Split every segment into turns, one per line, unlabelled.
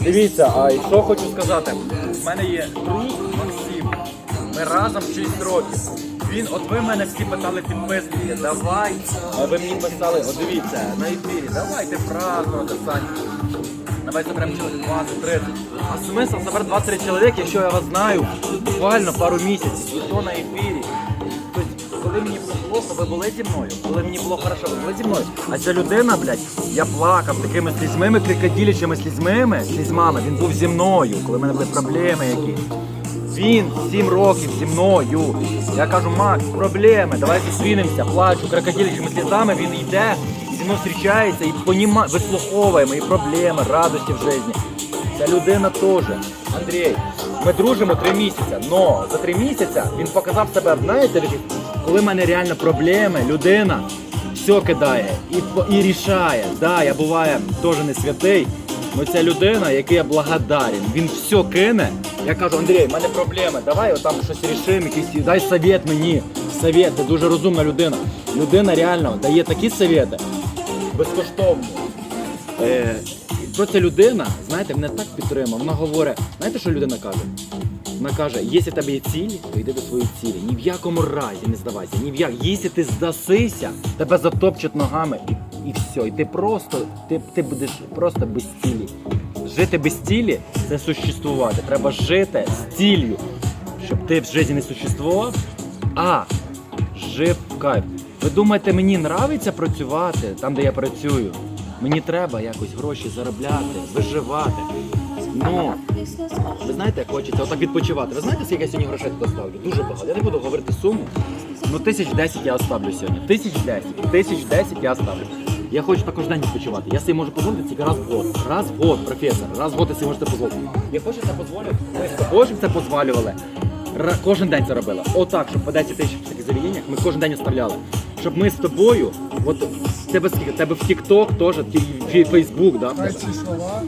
Дивіться, а що хочу сказати. У мене є друг Максим. Ми разом 6 років. Він, от ви мене всі питали підписники, давай. А ви мені писали, от дивіться, на ефірі, давайте празднувати, Саня. Давай заберемо чоловік 20-30. А смисл забрати 23 чоловік, якщо я вас знаю буквально пару місяців, і то на ефірі. Коли мені було плохо, ви були зі мною. Коли мені було хорошо, ви були зі мною. А ця людина, блядь, я плакав такими слізьмими, крикоділячими слізьмими, слізьмами. Він був зі мною, коли в мене були проблеми якісь. Він 7 років зі мною. Я кажу, Макс, проблеми, давай зустрінемося, плачу, крокодилячими слізами, він йде, зі мною зустрічається і поніма... вислуховує мої проблеми, радості в житті. Ця людина теж. Андрій, ми дружимо три місяці, но за три місяці він показав себе, знаєте, коли в мене реально проблеми, людина все кидає і, і рішає. Да, я буває теж не святий, але ця людина, який я благодарен, він все кине. Я кажу, Андрій, в мене проблеми, давай отам щось рішимо, якийсь, дай совет мені. Совет, ти дуже розумна людина. Людина реально дає такі совєти безкоштовно. Е, і про ця людина, знаєте, мене так підтримав. Вона говорить, знаєте, що людина каже? Вона каже, якщо тебе є цілі, то йди до своєї цілі. Ні в якому разі не здавайся. Ні в як. Якщо ти здасися, тебе затопчуть ногами і, і все. І ти просто, ти, ти будеш просто без цілі. Жити без цілі це существувати. Треба жити з ціллю, щоб ти в житті не существував, а жив в кайф. Ви думаєте, мені нравиться працювати там, де я працюю? Мені треба якось гроші заробляти, виживати. Ну, ви знаєте, хочеться отак відпочивати. Ви знаєте, скільки я сьогодні грошей туди ставлю? Дуже багато. Я не буду говорити суму. Ну, тисяч десять я оставлю сьогодні. Тисяч десять. Тисяч десять я оставлю. Я хочу також день відпочивати. Я собі можу дозволити тільки раз в год. Раз в год, професор. Раз в год я собі можете дозволити. Я хочу це дозволити. Ми з тобою це дозволювали. Ра- Кожен день це робили. Отак, щоб по 10 тисяч таких заведеннях ми кожен день оставляли. Щоб ми з тобою, от тебе скільки? Тебе в TikTok теж, в Фейсбук, да?
ці слова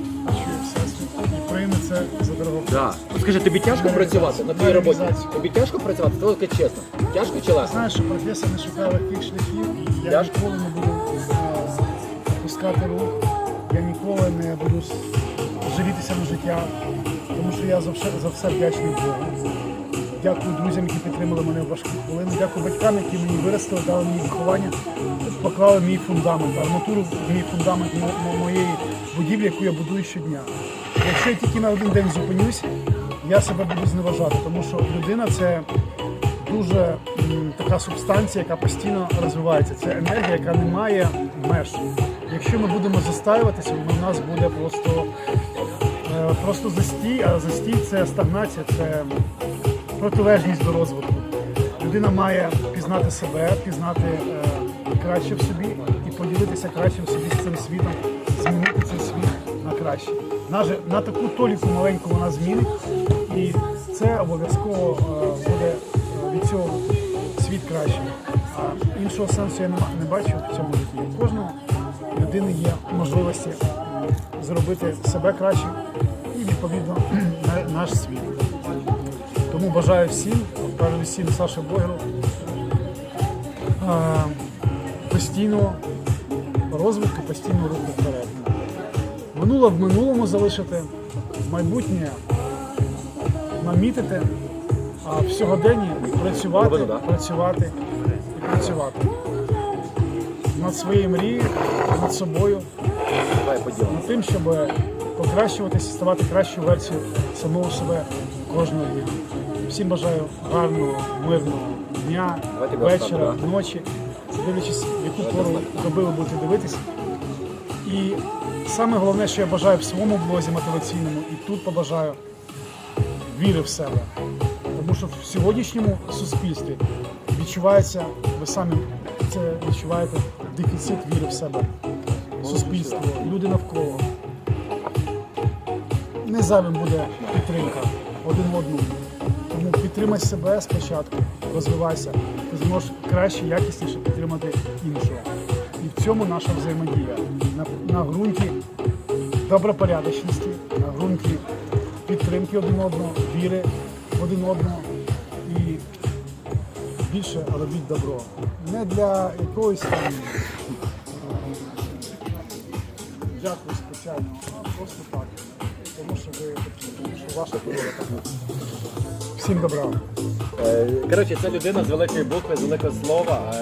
і це за дорогу.
Да. Ну, Скажи, тобі тяжко працювати на твоїй роботі? Тобі тяжко працювати? Тільки чесно. Тяжко чи легко?
Знаєш, що професор не шукає легких шляхів. Я
Я
ніколи не буду е, опускати рух. Я ніколи не буду с- жалітися на життя, тому що я за все, за все вдячний Богу. Дякую друзям, які підтримали мене в важкі хвилини. Дякую батькам, які мені виростили, дали мені виховання, поклали мій фундамент, арматуру в мій фундамент мо- мо- моєї будівлі, яку я будую щодня. Якщо я тільки на один день зупинюсь, я себе буду зневажати, тому що людина це дуже така субстанція, яка постійно розвивається. Це енергія, яка не має меж. Якщо ми будемо застаюватися, у нас буде просто, е, просто застій, а застій це стагнація, це протилежність до розвитку. Людина має пізнати себе, пізнати е, краще в собі і поділитися краще в собі з цим світом, змінити цей світ на краще. На, таку толіку маленьку вона змінить, і це обов'язково е, буде е, від цього світ кращим. А іншого сенсу я не, бачу в цьому житті. У кожного людини є можливості зробити себе краще і відповідно наш світ. Тому бажаю всім, передусім Саші Блогеру, е, постійного розвитку, постійного руху вперед. Минуле в минулому залишити, майбутнє намітити, а в сьогоденні працювати, працювати і працювати. Над своєю мрією, над собою, над тим, щоб покращуватися, ставати кращою версією самого себе кожного дня. Всім бажаю гарного, мирного дня, вечора, ночі, дивлячись, яку пору доби ви будете дивитися. І саме головне, що я бажаю в своєму блозі мотиваційному, і тут побажаю віри в себе. Тому що в сьогоднішньому суспільстві відчувається, ви самі це відчуваєте, дефіцит віри в себе. Суспільство, люди навколо. Не зайвим буде підтримка один в одному. Тому підтримай себе спочатку, розвивайся, ти зможеш краще, якісніше підтримати цьому наша взаємодія на, на ґрунті добропорядочності, на ґрунті підтримки один одного, віри один одного і більше робіть добро. Не для якоїсь там е, дякую спеціально, а просто так. Тому що ви тому що ваша природа така. Всім добра.
Е, Коротше, це людина з великої букви, з великого слова.